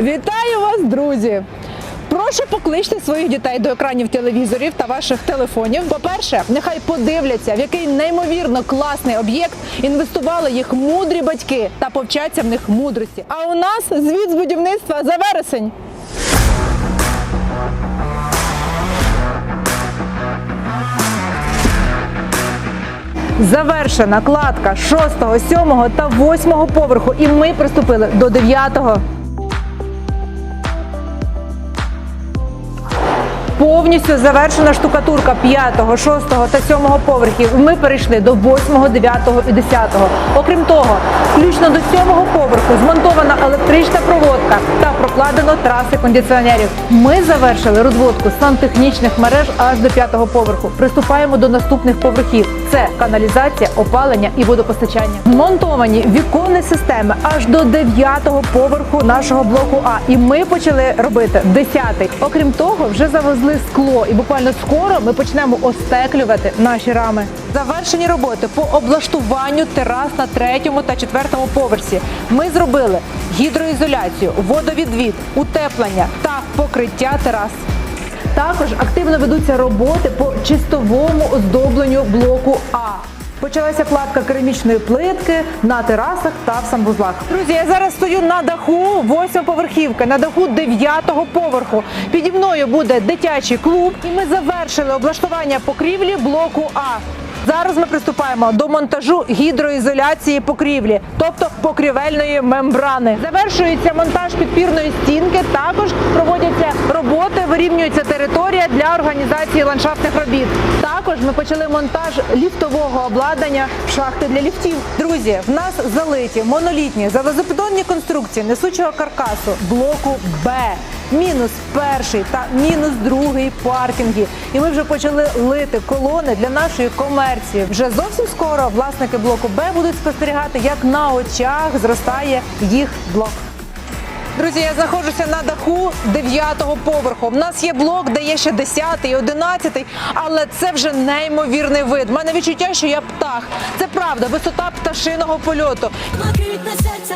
Вітаю вас, друзі! Прошу покличте своїх дітей до екранів телевізорів та ваших телефонів. По-перше, нехай подивляться, в який неймовірно класний об'єкт інвестували їх мудрі батьки та повчаться в них мудрості. А у нас звіт з будівництва за вересень. Завершена кладка 6, 7 та 8 поверху, і ми приступили до 9. Повністю завершена штукатурка 5, 6 та 7 поверхів. Ми перейшли до 8, 9 і 10. Окрім того, включно до 7 поверху змонтована електрична проводка та прокладено траси кондиціонерів. Ми завершили розводку сантехнічних мереж аж до 5 поверху. Приступаємо до наступних поверхів. Це каналізація, опалення і водопостачання. Змонтовані віконні системи аж до 9 поверху нашого блоку А. І ми почали робити 10. Окрім того, вже завезли скло, і буквально скоро ми почнемо остеклювати наші рами. Завершені роботи по облаштуванню терас на третьому та четвертому поверсі. Ми зробили гідроізоляцію, водовідвід, утеплення та покриття терас. Також активно ведуться роботи по чистовому оздобленню блоку А. Почалася кладка керамічної плитки на терасах та в санвузлах. Друзі, я зараз стою на даху восьмиповерхівки, на даху дев'ятого поверху. Піді мною буде дитячий клуб, і ми завершили облаштування покрівлі блоку А. Зараз ми приступаємо до монтажу гідроізоляції покрівлі, тобто покрівельної мембрани. Завершується монтаж підпірної стінки. Також проводяться роботи, вирівнюється територія для організації ландшафтних робіт. Також ми почали монтаж ліфтового обладнання шахти для ліфтів. Друзі, в нас залиті монолітні залезобетонні конструкції несучого каркасу блоку Б. Мінус перший та мінус другий паркінги. І ми вже почали лити колони для нашої комерції. Вже зовсім скоро власники блоку Б будуть спостерігати, як на очах зростає їх блок. Друзі, я знаходжуся на даху 9-го поверху. У нас є блок, де є ще 10-й, 11-й, але це вже неймовірний вид. У мене відчуття, що я птах. Це правда, висота пташиного польоту. Блакитне серце